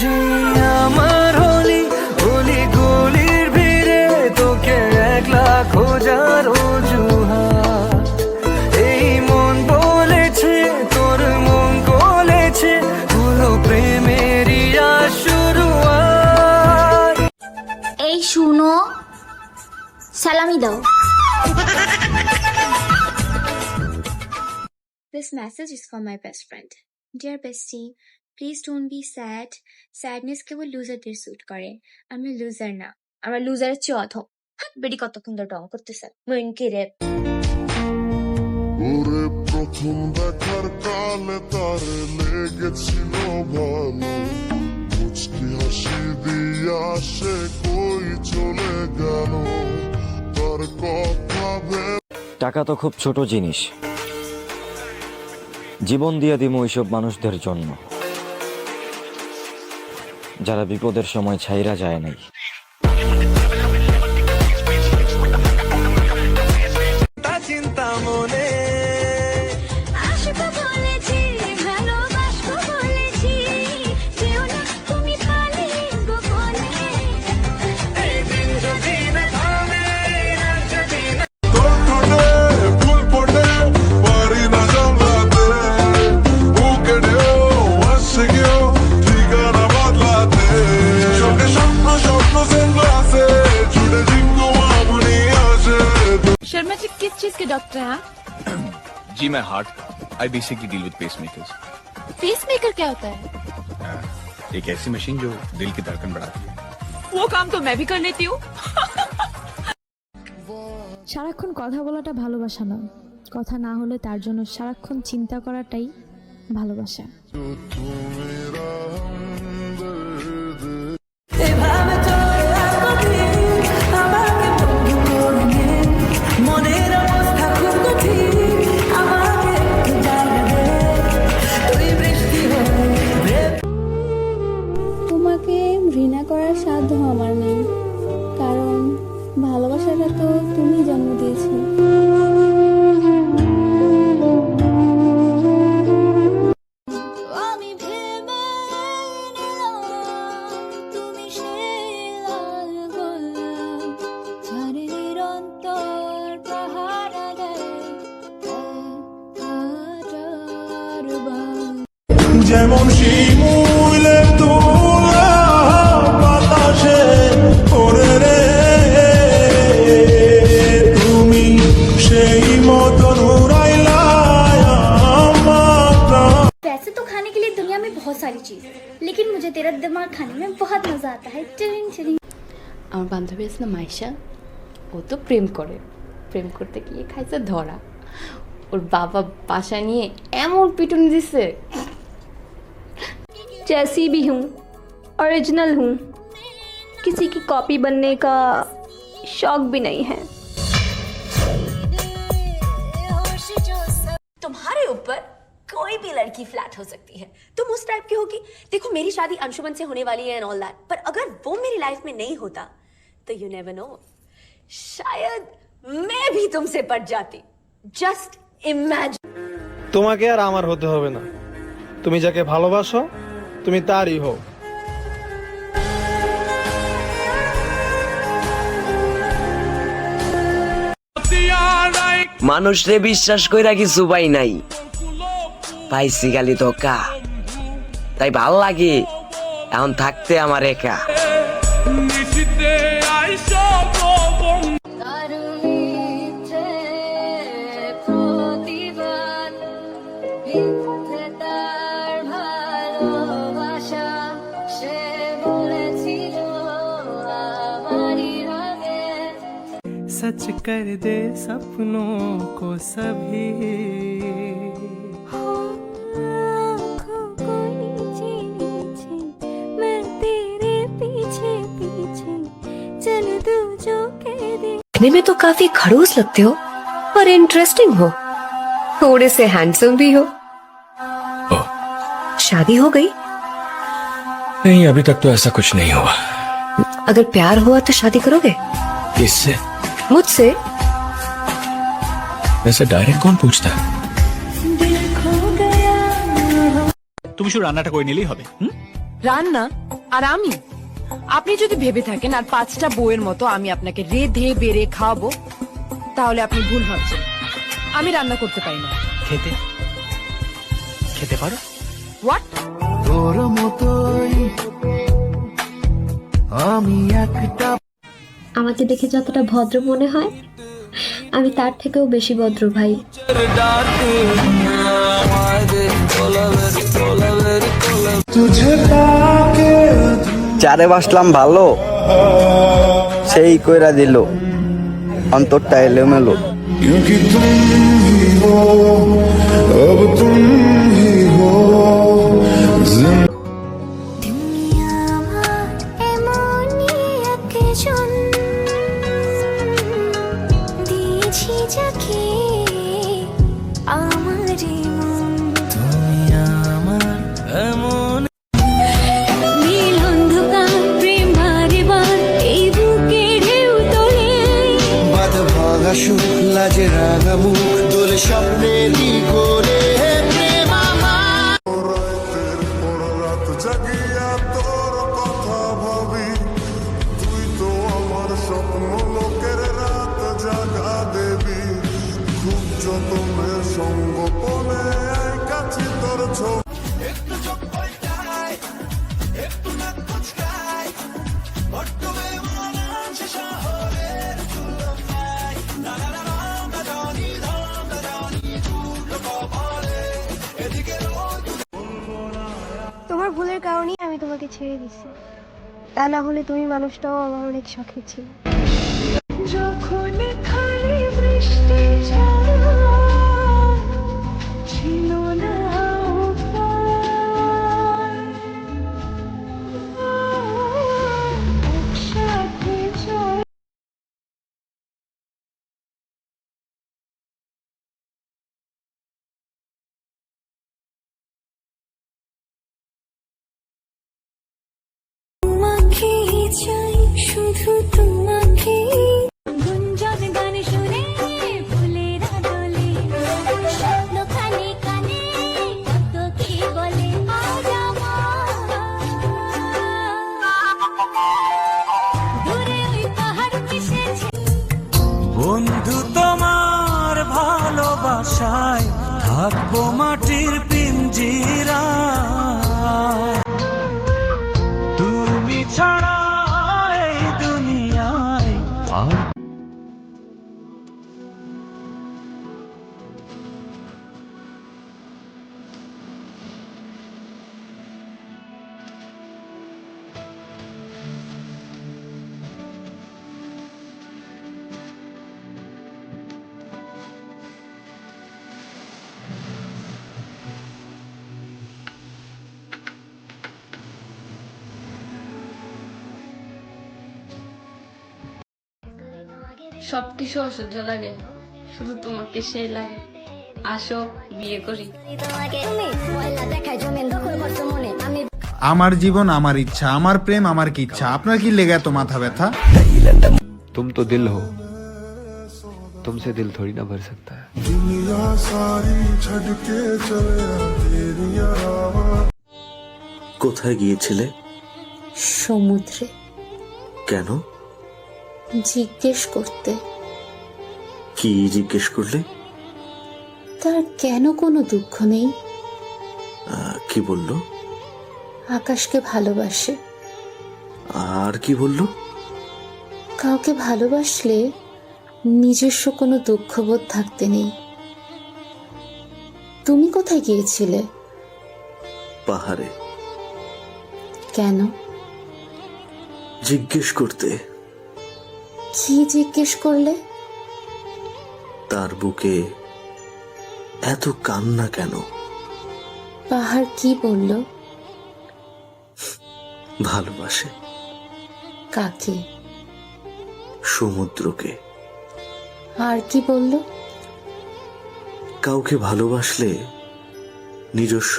যে আমার হলি হলি গলির ভিড়ে তোকে একলা খোঁজার অজুহাত। এই মন বলেছে তোর মন গলেছে হলো প্রেমেরই শুরুয়াত। এই শুনো সালামি দাও। This message is for my best friend. Dear bestie, please don't be sad, Sadness কেবল লুজারদের স্যুট করে। আমি লুজার না। আমরা লুজারের চেয়ে অধম হাত বেডি কতক্ষণ ধরে ডং করতেছে? মন কি রে। ওরে প্রথম দেখার কালে তার লেগেছিল ভালো। মুচকি হাসি দিয়া সে কই চলে গেল? তার কথা ভেবে টাকা তো খুব ছোট জিনিস। জীবন দিয়ে দিমু ওইসব মানুষদের জন্য। যারা বিপদের সময় ছাইরা যায় নাই। डॉक्टर हैं आप जी मैं heart I basically deal with pacemakers pacemaker क्या होता है एक ऐसी मशीन जो दिल की धड़कन बढ़ाती है वो काम तो मैं भी कर लेती हूँ সারাক্ষণ কথা বলাটা ভালোবাসা না কথা না হলে তার জন্য সারাক্ষণ চিন্তা করাটাই ভালোবাসা लेकिन मुझे तेरा दिमाग खाने में बहुत मजा आता है टिरिंग टिरिंग আমার বান্ধবী আছে না মাইশা ও তো প্রেম করে প্রেম করতে গিয়ে খাইছে ধরা ওর বাবা বাসা নিয়ে এমন পিটুনি দিছে जैसी भी हूँ ओरिजिनल हूँ किसी की कॉपी बनने का शौक भी नहीं है तुम्हारे ऊपर कोई भी लड़की फ्लैट हो सकती है तुम उस टाइप की होगी देखो मेरी शादी अंशुमन से होने वाली है एंड ऑल दैट पर अगर वो मेरी लाइफ में नहीं होता तो यू नेवर नो शायद मैं भी तुमसे पट जाती जस्ट इमेजिन তোমাকে আর আমার হতে হবে না তুমি যাকে ভালোবাসো তুমি তারই হও। মানুষরে বিশ্বাস কইরা কিছু পাই নাই। পাইছি খালি ধোকা। তাই ভালো লাগে এখন থাকতে আমার একা। सच कर दे सपनों को सभी। आँखों को नीचे नीचे मैं तेरे पीछे पीछे चल तू जो कह दे दिखने में तो काफ़ी खड़ूस लगते हो पर इंटरेस्टिंग हो। थोड़े से हैंडसम भी हो। शादी हो गई? नहीं अभी तक तो ऐसा कुछ नहीं हुआ। अगर प्यार हुआ तो शादी करोगे? किससे? मुझसे वैसे डायरेक्ट कौन पूछता है दिल खो गया তুমি শুধু রান্নাটা করে নিলেই হবে হুম রান্না আর আমি আপনি যদি ভেবে থাকেন আর পাঁচটা বউয়ের মতো আমি আপনাকে রেধে বেড়ে খাওয়াবো তাহলে আপনি ভুল ভাবছেন আমি রান্না করতে পারি না খেতে খেতে পারো হোয়াট তোর মতোই আমি একটা আমাকে দেখে যতটা ভদ্র মনে হয়, আমি তার থেকেও বেশি ভদ্র ভাই। চারে বাসলাম ভালো, সেই কইরা দিল, অন্তরটা এলোমেলো। রাঙা মুখ দোলে স্বপ্নেরই করে আমি তোমাকে ছেড়ে দিছি। তা না হলে তুমি মানুষটাও আমার অনেক শখে ছিল। যখন খালি বৃষ্টি থাকব মাটির সব কিছু অসহ্য লাগে শুধু তোমাকে সেই লাগে আসো বিয়ে করি তোমাকে তুমি ময়লা দেখায় জমিন দখল করছো মনে আমি আমার জীবন আমার ইচ্ছা আমার প্রেম আমার কি ইচ্ছা আপনার কি লেগে এত মাথা ব্যথা तुम तो दिल हो तुमसे दिल थोड़ी ना भर सकता है दुनिया सारी छड़ के चले आ तेरी आवाज़ কোথায় গিয়েছিলে সমুদ্রে কেন জিজ্ঞেস করতে। কি জিজ্ঞেস করলে? তার কেন কোনো দুঃখ নেই? কি বলল? আকাশকে ভালোবাসে। আর কি বলল? কাউকে ভালোবাসলে নিজস্ব কোনো দুঃখবোধ থাকতে নেই। তুমি কোথায় গিয়েছিলে? পাহাড়ে। কেন? জিজ্ঞেস করতে। কি জিজ্ঞেস করলে? তার বুকে এত কান্না কেন? পাহাড় কি বলল? ভালোবাসে। কাকে? সমুদ্রকে। আর কি বলল? কাউকে ভালোবাসলে নিজস্ব